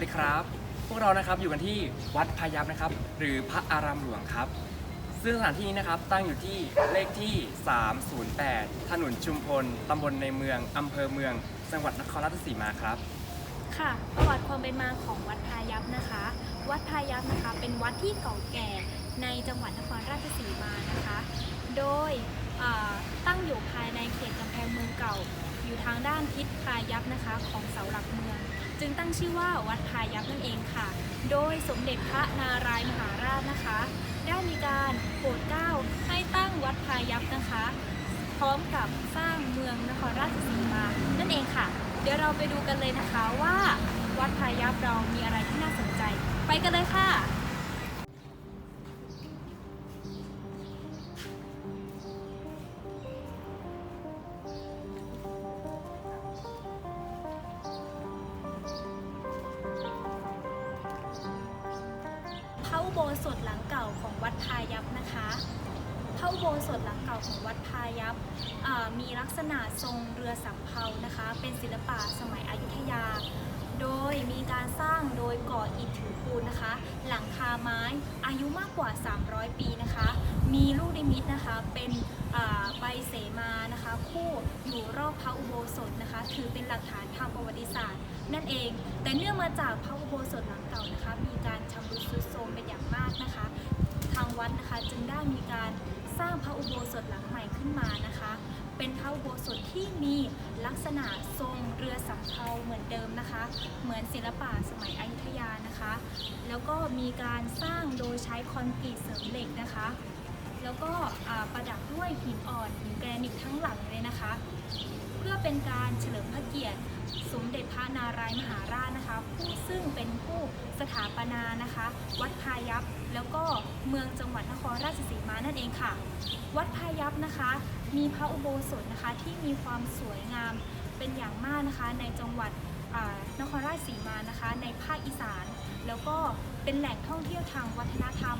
วัสดีครับ พวกเรานะครับอยู่กันที่วัดพายัพนะครับ หรือพระอารามหลวงครับ ซึ่งสถานที่นี้นะครับตั้งอยู่ที่เลขที่ 308 ถนนชุมพล ตำบลในเมือง อำเภอเมือง จังหวัดนครราชสีมาครับ ค่ะ ประวัติความเป็นมาของวัดพายัพนะคะ วัดพายัพนะคะ เป็นวัดที่เก่าแก่ในจังหวัดนครราชสีมานะคะ โดยตั้งอยู่ภายในเขตกำแพงเมืองเก่า อยู่ทางด้านทิศพายัพนะคะ ของเสาหลักเมือง จึงตั้งชื่อว่าวัดพายัพนั่นเองค่ะ โดยสมเด็จพระนารายมหาราชนะคะ ได้มีการโปรดเกล้าให้ตั้งวัดพายัพนะคะ พร้อมกับสร้างเมืองนครราชสีมานั่นเองค่ะ เดี๋ยวเราไปดูกันเลยนะคะว่าวัดพายัพเรามีอะไรที่น่าสนใจ ไปกันเลยค่ะ อุโบสถหลังเก่าของวัดพายัพนะคะพระอุโบสถหลังเก่าของวัดพายัพมีลักษณะทรงเรือสำเภานะคะ เป็นศิลปะสมัยอยุธยา โดยมีการสร้างโดยก่ออิฐถือปูนนะคะ หลังคาไม้อายุมากกว่า 300 ปีนะคะ มีลูกดิมิตนะคะเป็น ใบเสมานะคะคู่อยู่รอบพระอุโบสถนะคะ ถือเป็นหลักฐานทางประวัติศาสตร์ นั่นเอง แต่เนื่องมาจากพระอุโบสถหลังเก่านะคะ มีการชำรุดทรุดโทรมเป็นอย่างมากนะคะ ทางวัดนะคะจึงได้มีการสร้างพระอุโบสถหลังใหม่ขึ้นมานะคะ เป็นพระอุโบสถที่มีลักษณะทรงเรือสำเภาเหมือนเดิมนะคะ เหมือนศิลปะสมัยอยุธยานะคะ แล้วก็มีการสร้างโดยใช้คอนกรีตเสริมเหล็กนะคะ แล้วก็ประดับด้วยหินอ่อนหินแกรนิตทั้งหลังเลยนะคะ เพื่อเป็นการเฉลิมพระเกียรติ สมเด็จพระนารายมหาราชนะคะ ผู้ซึ่งเป็นผู้สถาปนานะคะ วัดพายัพแล้วก็เมืองจังหวัดนครราชสีมานั่นเองค่ะ วัดพายัพนะคะ มีพระอุโบสถนะคะที่มีความสวยงามเป็นอย่างมากนะคะในจังหวัดนครราชสีมานะคะ ในภาคอีสาน แล้วก็เป็นแหล่งท่องเที่ยวทางวัฒนธรรม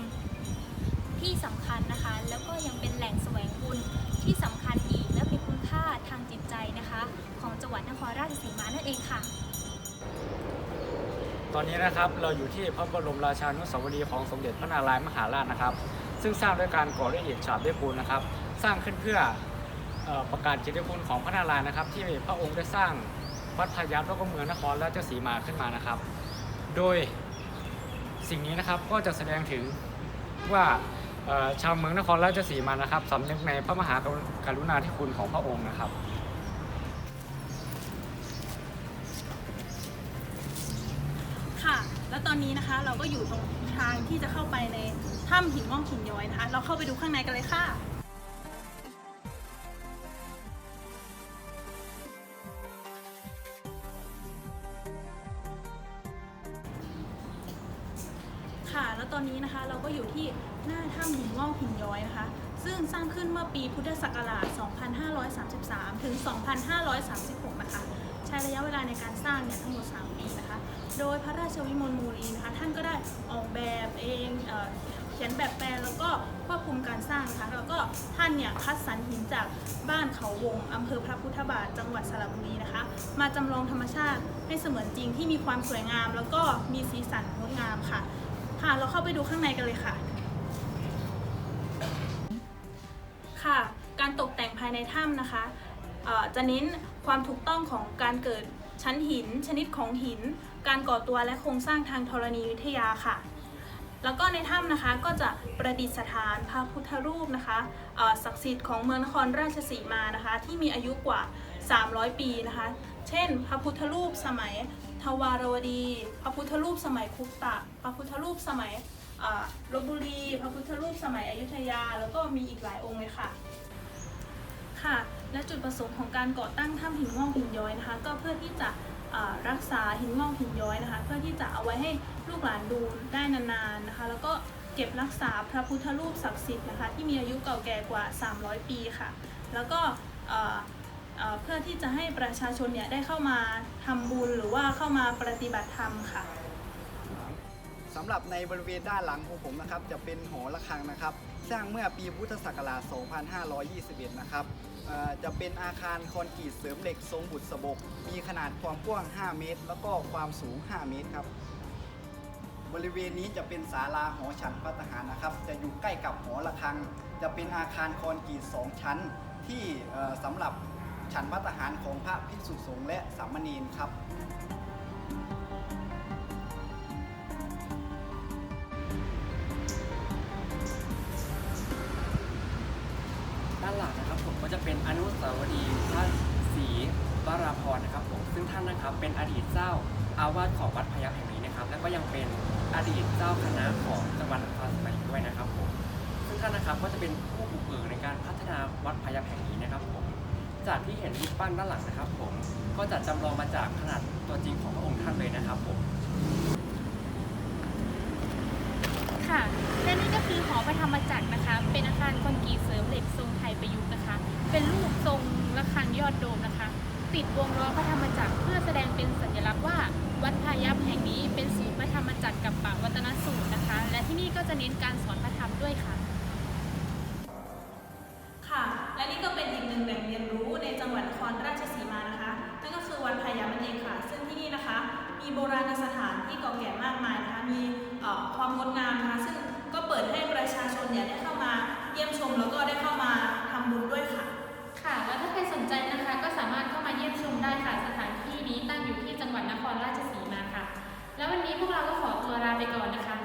ที่สำคัญนะคะ แล้วก็ยังเป็นแหล่งแสวงบุญที่สำคัญอีก และมีคุณค่าทางจิตใจนะคะ ของจังหวัดนครราชสีมานั่นเองค่ะ ตอนนี้นะครับเราอยู่ที่พระบรมราชานุสาวรีย์ของสมเด็จพระนารายณ์มหาราชนะครับ ซึ่งสร้างด้วยการก่อด้วยอิฐฉาบด้วยปูนนะครับ สร้างขึ้นเพื่ออประกาศเกียรติคุณของพระนารายณ์นะครับ ที่พระองค์ได้สร้างวัดพายัพแล้วก็เมืองนครราชสีมาขึ้นมานะครับ โดยสิ่งนี้นะครับก็จะแสดงถึงว่า ชาวเมืองนครราชสีมานะครับสำนึกในพระมหากรุณาธิคุณของพระองค์นะครับค่ะ แล้วตอนนี้นะคะเราก็อยู่ตรงทางที่จะเข้าไปในถ้ำหินว่องหินย้อยนะคะ เราเข้าไปดูข้างในกันเลยค่ะ ตอนนี้นะคะเราก็อยู่ที่หน้าถ้ำหินงอกหินย้อยนะคะ ซึ่งสร้างขึ้นเมื่อปีพุทธศักราช 2533 ถึง 2536 นะคะ ใช้ระยะเวลาในการสร้างเนี่ยทั้งหมด 3 ปีนะคะ โดยพระราชวิมลมูลีนะคะ ท่านก็ได้ออกแบบเองเออเขียนแบบแปลนแล้วก็ควบคุมการสร้างนะคะ แล้วก็ท่านเนี่ยคัดสรรหินจากบ้านเขาวงอำเภอพระพุทธบาทจังหวัดสระบุรีนะคะ มาจำลองธรรมชาติให้เสมือนจริงที่มีความสวยงาม แล้วก็มีสีสันงดงามค่ะ ค่ะ เราเข้าไปดูข้างในกันเลยค่ะ ค่ะ การตกแต่งภายในถ้ำนะคะจะเน้นความถูกต้องของการเกิดชั้นหิน ชนิดของหิน การก่อตัวและโครงสร้างทางธรณีวิทยาค่ะ แล้วก็ในถ้ำนะคะก็จะประดิษฐานพระพุทธรูปนะคะศักดิ์สิทธิ์ของเมืองนครราชสีมานะคะ ที่มีอายุกว่า 300 ปีนะคะ เช่น พระพุทธรูปสมัยทวารวดี พระพุทธรูปสมัยคุปตะ พระพุทธรูปสมัยลบบุรี พระพุทธรูปสมัยอยุธยา แล้วก็มีอีกหลายองค์เลยค่ะ ค่ะ และจุดประสงค์ของการก่อตั้งถ้ำหินงอกหินย้อยนะคะ ก็เพื่อที่จะรักษาหินงอกหินย้อยนะคะ เพื่อที่จะเอาไว้ให้ลูกหลานดูได้นานๆนะคะ แล้วก็เก็บรักษาพระพุทธรูปศักดิ์สิทธิ์นะคะที่มีอายุเก่าแก่กว่า 300 ปีค่ะ แล้วก็ เพื่อที่จะให้ประชาชนเนี่ยได้เข้ามาทำบุญหรือว่าเข้ามาปฏิบัติธรรมค่ะสำหรับในบริเวณด้านหลังของผมนะครับจะเป็นหอระฆังนะครับ สร้างเมื่อปีพุทธศักราช 2521 นะครับเอ่อจะเป็นอาคารคอนกรีตเสริมเหล็กทรงบุษบก มีขนาดความกว้าง 5 เมตร แล้วก็ความสูง 5 เมตรครับ บริเวณนี้จะเป็นศาลาหอฉันพระทหารนะครับ จะอยู่ใกล้กับหอระฆัง จะเป็นอาคารคอนกรีตสองชั้นที่สำหรับ ฉันพระทหารของพระภิกษุสงฆ์และสามเณรครับ ด้านหลังนะครับผมก็จะเป็นอนุสาวรีย์พระศรีวราพรนะครับผมซึ่งท่านนะครับเป็นอดีตเจ้าอาวาสของวัดพยัคฆ์แห่งนี้นะครับ และก็ยังเป็นอดีตเจ้าคณะของจังหวัดนครสวรรค์ด้วยนะครับผมซึ่งท่านนะครับก็จะเป็นผู้บุกเบิกในการพัฒนาวัดพยัคฆ์แห่งนี้ จากที่เห็นรูปปั้นด้านหลังนะครับผมก็จะจำลองมาจากขนาดตัวจริงของพระองค์ท่านเลยนะครับผม ค่ะและนี่ก็คือหอพระธรรมจักรนะคะ เป็นอาคารคอนกรีตเสริมเหล็กทรงไทยประยุกต์นะคะ เป็นรูปทรงระฆังยอดโดมนะคะ ติดวงล้อพระธรรมจักรเพื่อแสดงเป็นสัญลักษณ์ว่า วัดพายัพแห่งนี้เป็นศูนย์พระธรรมจักรกับปะวัตนสูตรนะคะ และที่นี่ก็จะเน้นการสอนพระธรรมด้วยค่ะค่ะ ความงดงามนะคะซึ่งก็เปิดให้ประชาชนเนี่ยได้เข้ามาเยี่ยมชม แล้วก็ได้เข้ามาทำบุญด้วยค่ะ ค่ะ แล้วถ้าใครสนใจนะคะ ก็สามารถเข้ามาเยี่ยมชมได้ค่ะ สถานที่นี้ตั้งอยู่ที่จังหวัดนครราชสีมาค่ะ แล้ววันนี้พวกเราก็ขอตัวลาไปก่อนนะคะ